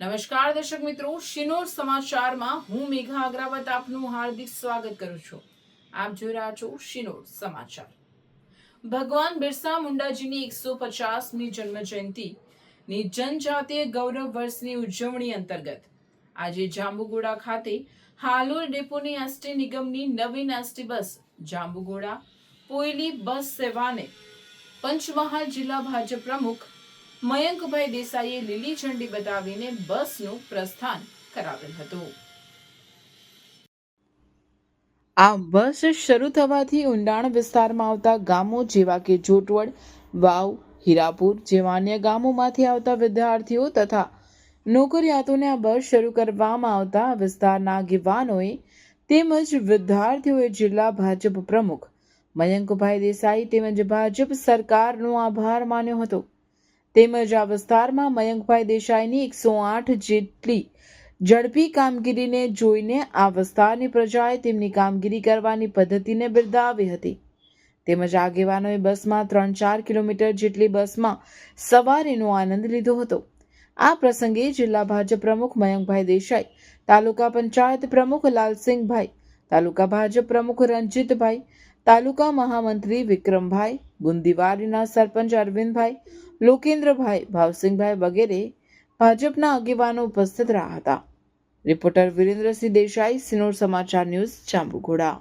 નમસ્કાર દર્શક મિત્રો, શિનોર સમાચારમાં હું મેઘા અગ્રાવત આપનું હાર્દિક સ્વાગત કરું છું. આપ જોઈ રહ્યા છો શિનોર સમાચાર. ભગવાન બિરસા મુંડાજીની એકસો પચાસમી જન્મ જયંતિની જનજાતીય ગૌરવ વર્ષની ઉજવણી અંતર્ગત આજે જાંબુગોડા ખાતે હાલોર ડેપોની એસટી નિગમની નવીન ST bus Jambughoda Poyli bus સેવાને પંચમહાલ જિલ્લા ભાજપ પ્રમુખ મયંકભાઈ દેસાઈએ લીલી ઝંડી બતાવીને બસનું પ્રસ્થાન કરાવેલ હતું. આ બસ શરૂ થવાથી ઊંડાણ વિસ્તારમાં આવતા ગામો જેવા કે જોટવડ, વાવ, હીરાપુર જેવા અન્ય ગામોમાંથી આવતા વિદ્યાર્થીઓ તથા નોકરિયાતોને આ બસ શરૂ કરવામાં આવતા વિસ્તારના આગેવાનોએ તેમજ વિદ્યાર્થીઓએ જિલ્લા ભાજપ પ્રમુખ મયંકભાઈ દેસાઈ તેમજ ભાજપ સરકારનો આભાર માન્યો હતો. તેમજ આ વિસ્તારમાં મયંકભાઈ દેસાઈની એકસો આઠ જેટલી ઝડપી કામગીરીને જોઈને આ વિસ્તારની પ્રજાએ તેમની કામગીરી કરવાની પદ્ધતિને બિરદાવી હતી. તેમજ આગેવાનોએ બસમાં ત્રણ ચાર કિલોમીટર જેટલી બસમાં સવારીનો આનંદ લીધો હતો. આ પ્રસંગે જિલ્લા ભાજપ પ્રમુખ મયંકભાઈ દેસાઈ, તાલુકા પંચાયત પ્રમુખ લાલસિંહભાઈ તાલુકા ભાજપ પ્રમુખ રણજીતભાઈ તાલુકા મહામંત્રી વિક્રમભાઈ બુંદીવાડીના સરપંચ અરવિંદભાઈ લોકેન્દ્રભાઈ, ભાવસિંહભાઈ વગેરે ભાજપના આગેવાનો ઉપસ્થિત રહ્યા હતા. રિપોર્ટર વિરેન્દ્રસિંહ દેસાઈ, સિનોર સમાચાર ન્યૂઝ, જાંબુઘોડા.